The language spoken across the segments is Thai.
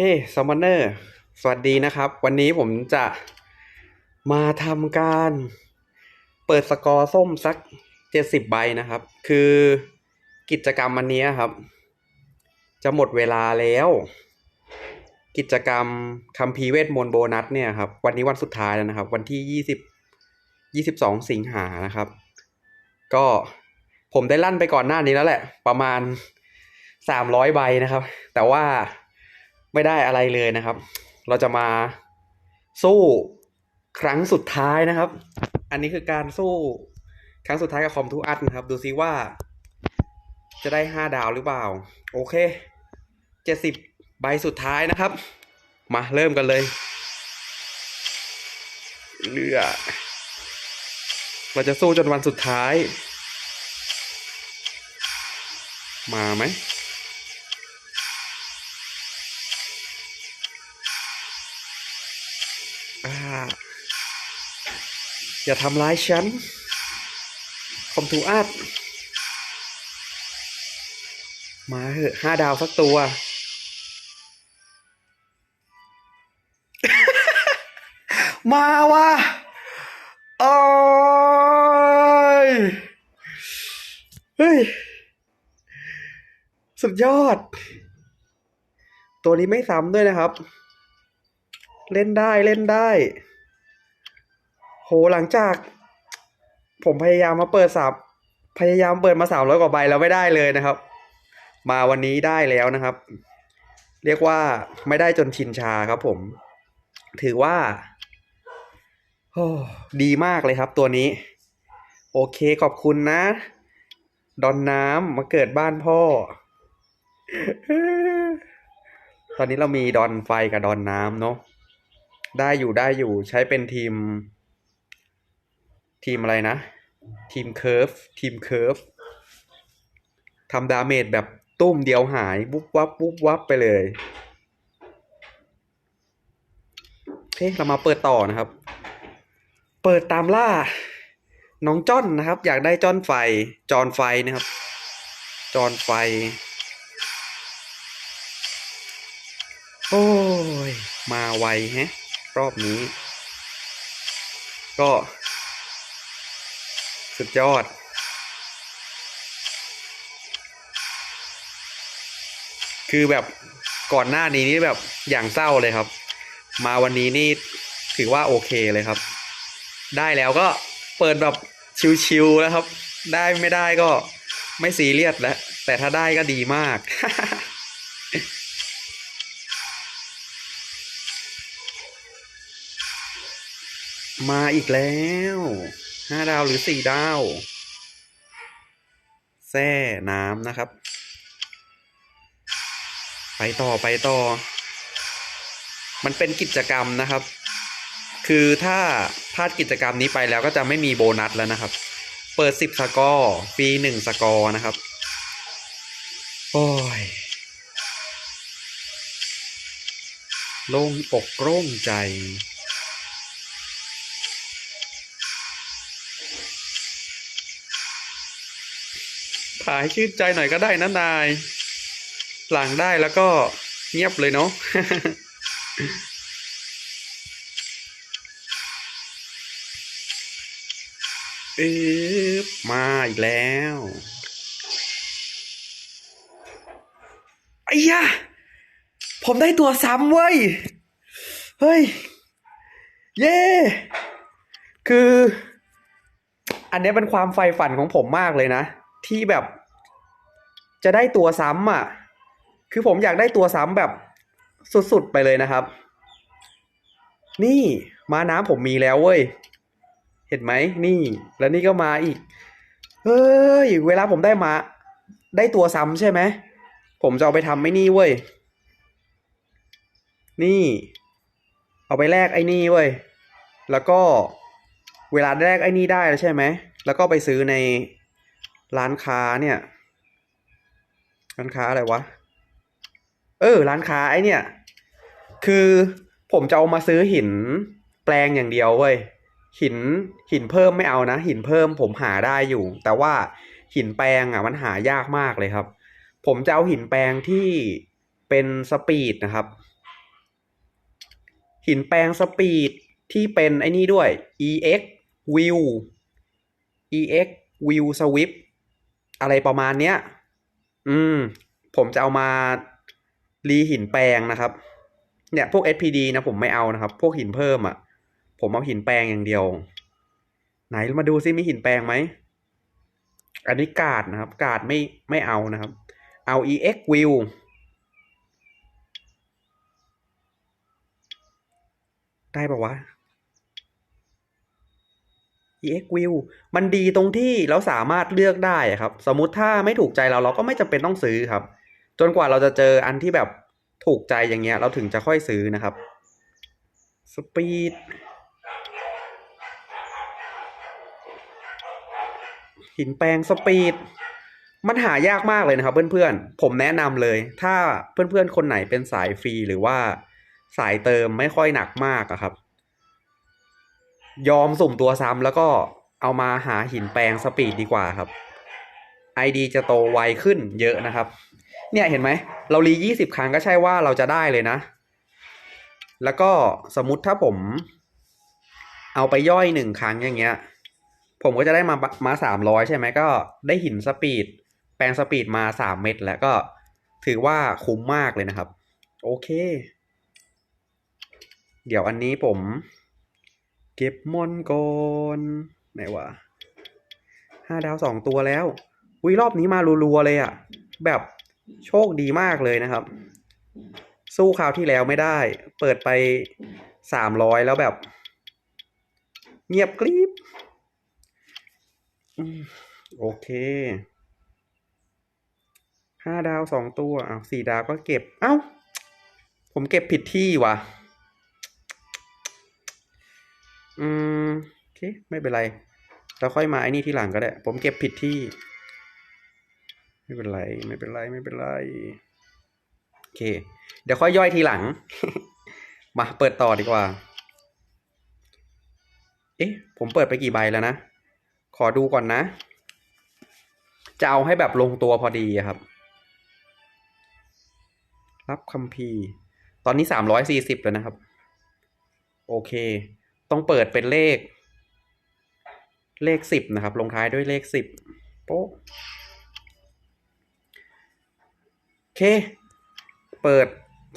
เฮ้ซัมมอนเนอร์ สวัสดีนะครับ วันนี้ผมจะมาทำการเปิดสกอร์ส้มสักเจ็ดสิบใบนะครับ คือกิจกรรมวันนี้ครับ จะหมดเวลาแล้ว กิจกรรมคัมภีเวทมนต์โบนัสเนี่ยครับ วันนี้วันสุดท้ายแล้วนะครับ วันที่ยี่สิบยี่สิบสองสิงหานะครับ ก็ผมได้ลั่นไปก่อนหน้านี้แล้วแหละ ประมาณสามร้อยใบนะครับ แต่ว่า ไม่ได้อะไรเลยนะครับ เราจะมาสู้ครั้งสุดท้ายนะครับ อันนี้คือการสู้ครั้งสุดท้ายกับคอมทูอัตนะครับ ดูซิว่า จะได้ห้าดาวหรือเปล่า โอเคเจ็ดสิบใบสุดท้ายนะครับ มาเริ่มกันเลย เลือเราจะสู้จนวันสุดท้าย มาไหม อย่าทำร้ายฉันคอมทูอัดมาเหอะห้าดาวสักตัว มาว่ะโอ้ยเฮ้ย สุดยอด ตัวนี้ไม่ซ้ำด้วยนะครับ เล่นได้เล่นได้ โหหลังจาก ผมพยายามมาเปิดสับพยายามเปิดมาสามร้อยกว่าใบแล้วไม่ได้เลยนะครับ มาวันนี้ได้แล้วนะครับ เรียกว่าไม่ได้จนชินชาครับผม ถือว่าโอ้ดีมากเลยครับตัวนี้ โอเคขอบคุณนะ ดอนน้ำมาเกิดบ้านพ่อ ตอนนี้เรามีดอนไฟกับดอนน้ำเนาะได้อยู่ได้อยู่ใช้เป็นทีม ทีมอะไรนะ ทีมเคิร์ฟทีมเคิร์ฟทำดาเมจแบบตุ้มเดียวหายวุบวับวุบวับไปเลยโอเคเรามาเปิดต่อนะครับ เปิดตามล่า น้องจ้อนนะครับ อยากได้จ้อนไฟ จอนไฟนะครับ จอนไฟ โอ้ย มาไวแฮะ รอบนี้ ก็ สุดยอด คือแบบก่อนหน้านี้นี่แบบอย่างเศร้าเลยครับ มาวันนี้นี่ถือว่าโอเคเลยครับ ได้แล้วก็เปิดแบบชิวๆแล้วครับ ได้ไม่ได้ก็ไม่ซีเรียสแล้ว แต่ถ้าได้ก็ดีมาก มาอีกแล้ว ห้าดาวหรือสี่ดาวแซ่น้ำนะครับ ไปต่อไปต่อ มันเป็นกิจกรรมนะครับ คือถ้าพลาดกิจกรรมนี้ไปแล้วก็จะไม่มีโบนัสแล้วนะครับ เปิดสิบสกอร์ฟรีหนึ่งสกอร์นะครับ โอ้ยโล่งอกโล่งใจ ถ่ายชื่นใจหน่อยก็ได้นะนาย หลังได้แล้วก็เงียบเลยเนาะอึบมาอีกแล้วไอ้ยะผมได้ตัวซ้ำเว้ย เฮ้ย เย้คือ อันนี้เป็นความใฝ่ฝันของผมมากเลยนะ ที่แบบ จะได้ตัวซ้ำอะ คือผมอยากได้ตัวซ้ำแบบสุดๆไปเลยนะครับ นี่มาน้ำผมมีแล้วเว้ย เห็นไหมนี่ แล้วนี่ก็มาอีก เฮ้ย เวลาผมได้มา ได้ตัวซ้ำใช่ไหม ผมจะเอาไปทำไม่นี่เว้ย นี่ เอาไปแลกไอ้นี่เว้ย แล้วก็เวลาแลกไอ้นี่ได้แล้วใช่ไหม แล้วก็ไปซื้อในร้านค้าเนี่ย ร้านค้าอะไรวะ เออ ร้านค้าไอเนี่ย คือผมจะเอามาซื้อหินแปลงอย่างเดียวเว้ย หินหินเพิ่มไม่เอานะ หินเพิ่มผมหาได้อยู่ แต่ว่าหินแปลงอะ มันหายากมากเลยครับ ผมจะเอาหินแปลงที่เป็นสปีดนะครับ หินแปลงสปีดที่เป็นไอ้นี่ด้วย EX View EX View Swift อะไรประมาณเนี้ย อืม ผมจะเอามารีหินแปลงนะครับ เนี่ยพวก SPD นะผมไม่เอานะครับ พวกหินเพิ่มอะ่ะ ผมเอาหินแปลงอย่างเดียว ไหนมาดูซิมีหินแปลงไหม อันนี้กาดนะครับ กาดไม่ไม่เอานะครับ เอา EX View ได้ปะวะ EX View มันดีตรงที่เราสามารถเลือกได้ครับ สมมุติถ้าไม่ถูกใจเราเราก็ไม่จำเป็นต้องซื้อครับ จนกว่าเราจะเจออันที่แบบถูกใจอย่างเงี้ย เราถึงจะค่อยซื้อนะครับสปีดหินแปลงสปีดมันหายากมากเลยนะครับ เพื่อนๆ ผมแนะนำเลย ถ้าเพื่อนๆ คนไหนเป็นสายฟรีหรือว่าสายเติมไม่ค่อยหนักมากอะครับ ยอมสุ่มตัวซ้ำแล้วก็เอามาหาหินแปลงสปีดดีกว่าครับ ID จะโตไวขึ้นเยอะนะครับ เนี่ยเห็นไหม เรารียี่สิบครั้งก็ใช่ว่าเราจะได้เลยนะ แล้วก็สมมติถ้าผม เอาไปย่อยหนึ่งครั้งอย่างเงี้ย ผมก็จะได้มามาสามร้อยใช่ไหมก็ได้หินสปีด แปลงสปีดมาสามเม็ดแล้วก็ถือว่าคุ้มมากเลยนะครับ โอเค เดี๋ยวอันนี้ผม เก็บมอนก่อนไหนวะห้าดาวสองตัวแล้ววิรอบนี้มารัวๆเลยอะ่ะ แบบโชคดีมากเลยนะครับ สู้คราวที่แล้วไม่ได้ เปิดไปสามร้อยแล้วแบบ เงียบกริบโอเคห้าดาวสองตัวอ้าวสี่ดาวก็เก็บ เอ้า ผมเก็บผิดที่ว่ะ อืมโอเคไม่เป็นไร เราค่อยมาไอ้นี่ที่หลังก็ได้ ผมเก็บผิดที่ ไม่เป็นไร ไม่เป็นไรไม่เป็นไรโอเค เดี๋ยวค่อยย่อยทีหลัง มาเปิดต่อดีกว่า เอ๊ะ ผมเปิดไปกี่ใบแล้วนะ ขอดูก่อนนะ จะเอาให้แบบลงตัวพอดีครับ รับคัมภีร์ ตอนนี้สามร้อยสี่สิบแล้วนะครับ โอเค ต้องเปิดเป็นเลข เลขสิบนะครับ ลงท้ายด้วยเลขสิบโป๊ะโอเค เปิด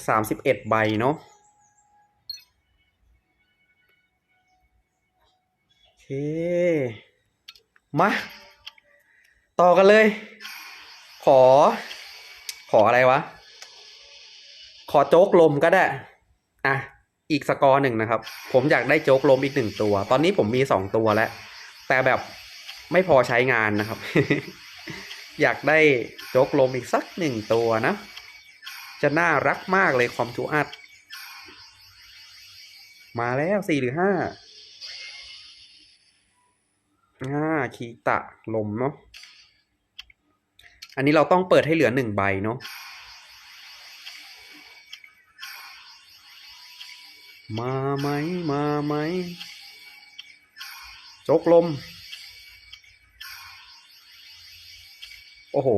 สามสิบเอ็ดใบเนาะโอเค มา ต่อกันเลย ขอ ขออะไรวะ ขอโจ๊กลมก็ได้ อะ อีกสกอร์หนึ่งนะครับ ผมอยากได้โจ๊กลมอีกหนึ่งตัว ตอนนี้ผมมีสองตัวแล้ว แต่แบบไม่พอใช้งานนะครับ อยากได้โจ๊กลมอีกสักหนึ่งตัวนะ จะน่ารักมากเลยคอมทูอัดมาแล้วสี่หรือห้าอ่าคีตะลมเนาะอันนี้เราต้องเปิดให้เหลือหนึ่งใบเนาะ มาไหมมาไหมโจกลม โอ้โห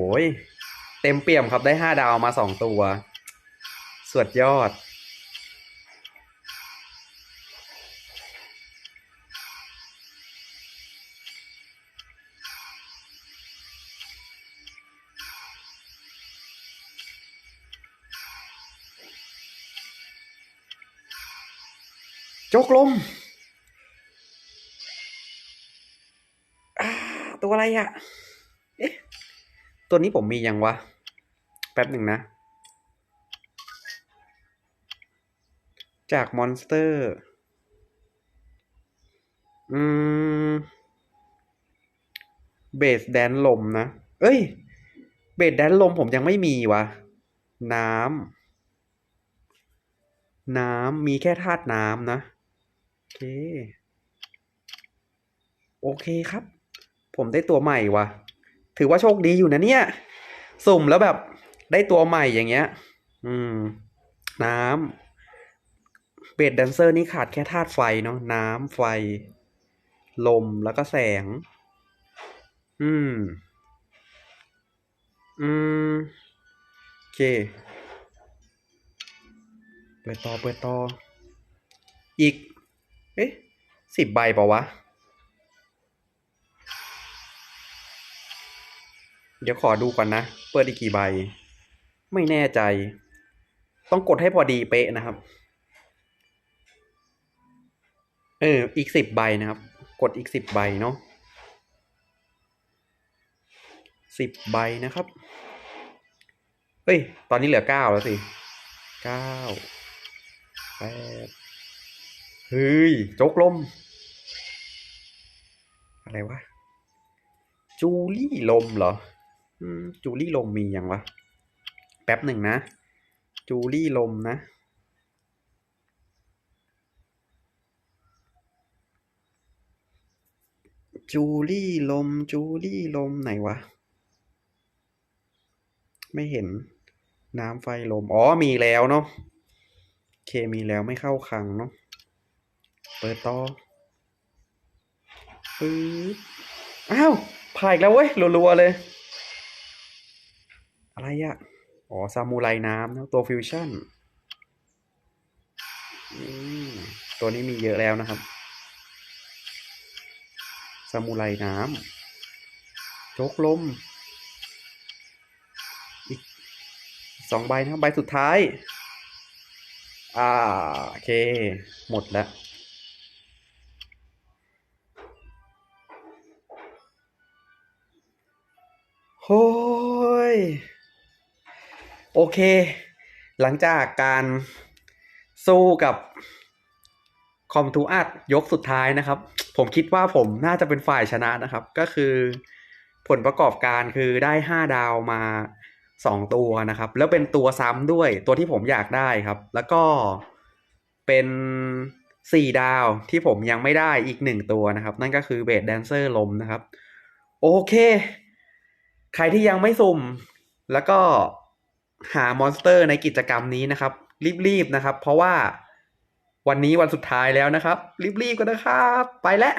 เต็มเปี่ยมครับได้ห้าดาวมาสองตัวสวดยอด จกลมอ่าตัวอะไรอะ่ะ เอ๊ะ ตัวนี้ผมมียังวะ แป๊บหนึ่งนะ จากมอนสเตอร์ อืม เบสแดนลมนะ เอ้ย เบสแดนลมผมยังไม่มีวะ น้ำน้ำมีแค่ธาตุน้ำนะโอ เค โอเคครับ ผมได้ตัวใหม่ว่ะถือว่าโชคดีอยู่นะเนี่ย สุ่มแล้วแบบได้ตัวใหม่อย่างเงี้ย อืม น้ำเบดแดนเซอร์นี่ขาดแค่ธาตุไฟเนาะน้ำไฟ ลมแล้วก็แสง อืม อืม โอเค เปิดต่อเปิดต่อ อีก เอ๊ะสิบใบปล่าวะ เดี๋ยวขอดูก่อนนะ เปิดอีกกี่ใบ ไม่แน่ใจ ต้องกดให้พอดีเป๊ะนะครับ เออ อีกสิบใบนะครับ กดอีกสิบใบเนาะสิบใบนะครับ เฮ้ย ตอนนี้เหลือเก้าแล้วสิเก้าแปด เฮ้ยโจกลม อะไรวะ จูลี่ลมเหรอจูลี่ลมมียังวะ แป๊บหนึ่งนะ จูลี่ลมนะจูลี่ลม จูลี่ลมไหนวะ ไม่เห็นน้ำไฟลม อ๋อมีแล้วเนาะเคมีแล้วไม่เข้าคังเนาะ เปิดต่อปึ๊บอ้าวผ่าอีกแล้วเว้ยรัวๆเลย อะไรอะอ๋อซามูไรน้ำนะตัวฟิวชั่นอืมตัวนี้มีเยอะแล้วนะครับซามูไรน้ำโจกลม อีกสองใบนะใบสุดท้าย อ่า โอเค หมดแล้ว โฮ้ย โอเค หลังจากการสู้กับคอมทูอัดยกสุดท้ายนะครับ ผมคิดว่าผมน่าจะเป็นฝ่ายชนะนะครับ ก็คือผลประกอบการคือได้ห้าดาวมาสองตัวนะครับ แล้วเป็นตัวซ้ำด้วยตัวที่ผมอยากได้ครับ แล้วก็เป็นสี่ดาวที่ผมยังไม่ได้อีกหนึ่งตัวนะครับ นั่นก็คือเบสแดนเซอร์ลมนะครับ โอเค ใครที่ยังไม่สุ่ม แล้วก็หามอนสเตอร์ในกิจกรรมนี้นะครับ รีบๆนะครับ เพราะว่าวันนี้วันสุดท้ายแล้วนะครับ รีบๆกันนะครับ ไปแล้ว